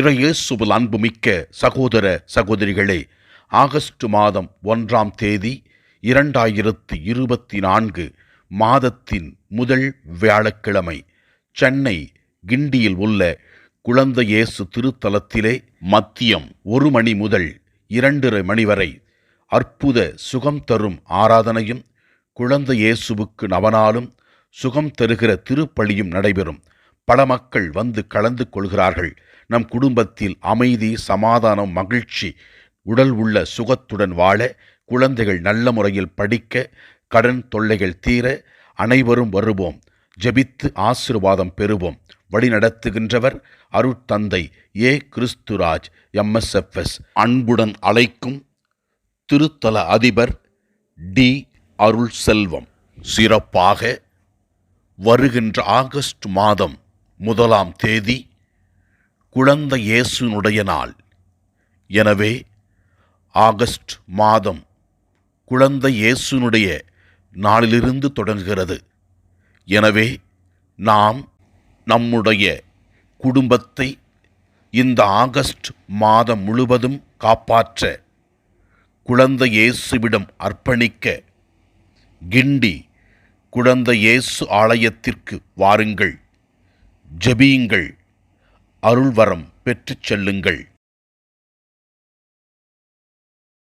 இறையேசுவில் அன்புமிக்க சகோதர சகோதரிகளே ஆகஸ்ட் மாதம் ஒன்றாம் தேதி இரண்டாயிரத்து இருபத்தி நான்கு மாதத்தின் முதல் வியாழக்கிழமை சென்னை கிண்டியில் உள்ள குழந்தையேசு திருத்தலத்திலே மத்தியம் ஒரு மணி முதல் இரண்டரை மணி வரை அற்புத சுகம் தரும் ஆராதனையும் குழந்தையேசுவுக்கு இயேசுவுக்கு சுகம் தருகிற திருப்பலியும் நடைபெறும். பல மக்கள் வந்து கலந்து கொள்கிறார்கள். நம் குடும்பத்தில் அமைதி சமாதானம் மகிழ்ச்சி உடல் உள்ள சுகத்துடன் வாழ குழந்தைகள் நல்ல முறையில் படிக்க கடன் தொல்லைகள் தீர அனைவரும் வருவோம். ஜெபித்து ஆசிர்வாதம் பெறுவோம். வழிநடத்துகின்றவர் அருட்தந்தை ஏ கிறிஸ்துராஜ் எம்எஸ்எஃப்எஸ். அன்புடன் அழைக்கும் திருத்தல அதிபர் டி அருள் செல்வம் சிறப்பாக வருகின்ற ஆகஸ்ட் மாதம் முதலாம் தேதி குழந்தை இயேசுனுடைய நாள். எனவே ஆகஸ்ட் மாதம் குழந்தை இயேசுனுடைய நாளிலிருந்து தொடங்குகிறது. எனவே நாம் நம்முடைய குடும்பத்தை இந்த ஆகஸ்ட் மாதம் முழுவதும் காப்பாற்ற குழந்தை இயேசுவிடம் அர்ப்பணிக்க கிண்டி குழந்தை இயேசு ஆலயத்திற்கு வாருங்கள் ஜபியுங்கள். அருள்வரம் பெற்றுச் செல்லுங்கள்.